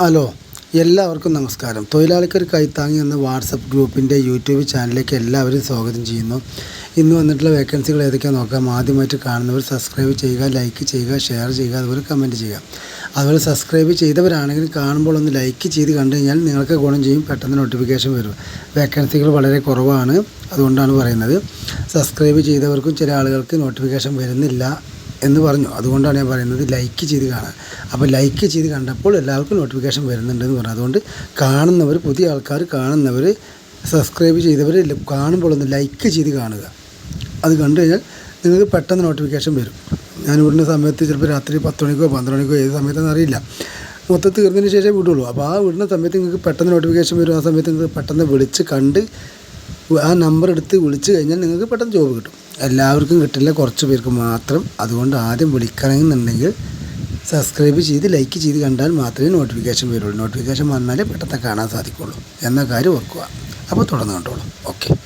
Hello എല്ലാവർക്കും നമസ്കാരം. തൊഴിലാളിക്കൊരു കൈത്താങ്ങി എന്ന വാട്സപ്പ് ഗ്രൂപ്പിന്റെ യൂട്യൂബ് ചാനലിലേക്ക് എല്ലാവരും സ്വാഗതം ചെയ്യുന്നു. ഇന്ന് വന്നിട്ടുള്ള വേക്കൻസികൾ ഏതൊക്കെയാണെന്ന് നോക്കാം. ആദ്യമായിട്ട് കാണുന്നവർ സബ്സ്ക്രൈബ് ചെയ്യുക ലൈക്ക് ചെയ്യുക ഷെയർ ചെയ്യുക അതുപോലെ കമന്റ് ചെയ്യുക. അതുപോലെ സബ്സ്ക്രൈബ് ചെയ്തവരാണെങ്കിൽ കാണുമ്പോൾ ഒന്ന് ലൈക്ക് ചെയ്ത് കണ്ടു കഴിഞ്ഞാൽ നിങ്ങൾക്ക് ഗുണം ചെയ്യും പെട്ടെന്ന് നോട്ടിഫിക്കേഷൻ വരും. വേക്കൻസികൾ വളരെ കുറവാണ് അതുകൊണ്ടാണ് പറയുന്നത്. സബ്സ്ക്രൈബ് ചെയ്തവർക്കും ചില ആളുകൾക്ക് നോട്ടിഫിക്കേഷൻ വരുന്നില്ല. എന്ന് പറഞ്ഞു. അതുകൊണ്ടാണ് ഞാൻ പറയുന്നത് ലൈക്ക് ചെയ്ത് കാണാൻ. അപ്പോൾ ലൈക്ക് ചെയ്ത് കണ്ടപ്പോൾ എല്ലാവർക്കും നോട്ടിഫിക്കേഷൻ വരുന്നുണ്ടെന്ന് പറഞ്ഞു. അതുകൊണ്ട് കാണുന്നവർ പുതിയ ആൾക്കാർ കാണുന്നവർ സബ്സ്ക്രൈബ് ചെയ്തവർ കാണുമ്പോൾ ഒന്ന് ലൈക്ക് ചെയ്ത് കാണുക. അത് കണ്ടു കഴിഞ്ഞാൽ നിങ്ങൾക്ക് പെട്ടെന്ന് നോട്ടിഫിക്കേഷൻ വരും. ഞാൻ വിടുന്ന സമയത്ത് ചിലപ്പോൾ രാത്രി പത്ത് മണിക്കോ പന്ത്രണ്ട് മണിക്കോ ഏത് സമയത്തെന്ന് അറിയില്ല. മൊത്തം തീർന്നതിന് ശേഷമേ വിടുള്ളൂ. അപ്പോൾ ആ വിടുന്ന സമയത്ത് നിങ്ങൾക്ക് പെട്ടെന്ന് നോട്ടിഫിക്കേഷൻ വരും. ആ സമയത്ത് നിങ്ങൾക്ക് പെട്ടെന്ന് വിളിച്ച് കണ്ട് ആ നമ്പർ എടുത്ത് വിളിച്ചു കഴിഞ്ഞാൽ നിങ്ങൾക്ക് പെട്ടെന്ന് ജോബ് കിട്ടും. എല്ലാവർക്കും കിട്ടില്ല കുറച്ച് പേർക്ക് മാത്രം. അതുകൊണ്ട് ആദ്യം വിളിക്കണമെന്നുണ്ടെങ്കിൽ സബ്സ്ക്രൈബ് ചെയ്ത് ലൈക്ക് ചെയ്ത് കണ്ടാൽ മാത്രമേ നോട്ടിഫിക്കേഷൻ വരുള്ളൂ. നോട്ടിഫിക്കേഷൻ വന്നാലേ പെട്ടെന്ന് കാണാൻ സാധിക്കുള്ളൂ. എന്ന കാര്യം ഓർക്കുക. അപ്പോൾ തുടർന്ന് കണ്ടോളൂ. ഓക്കെ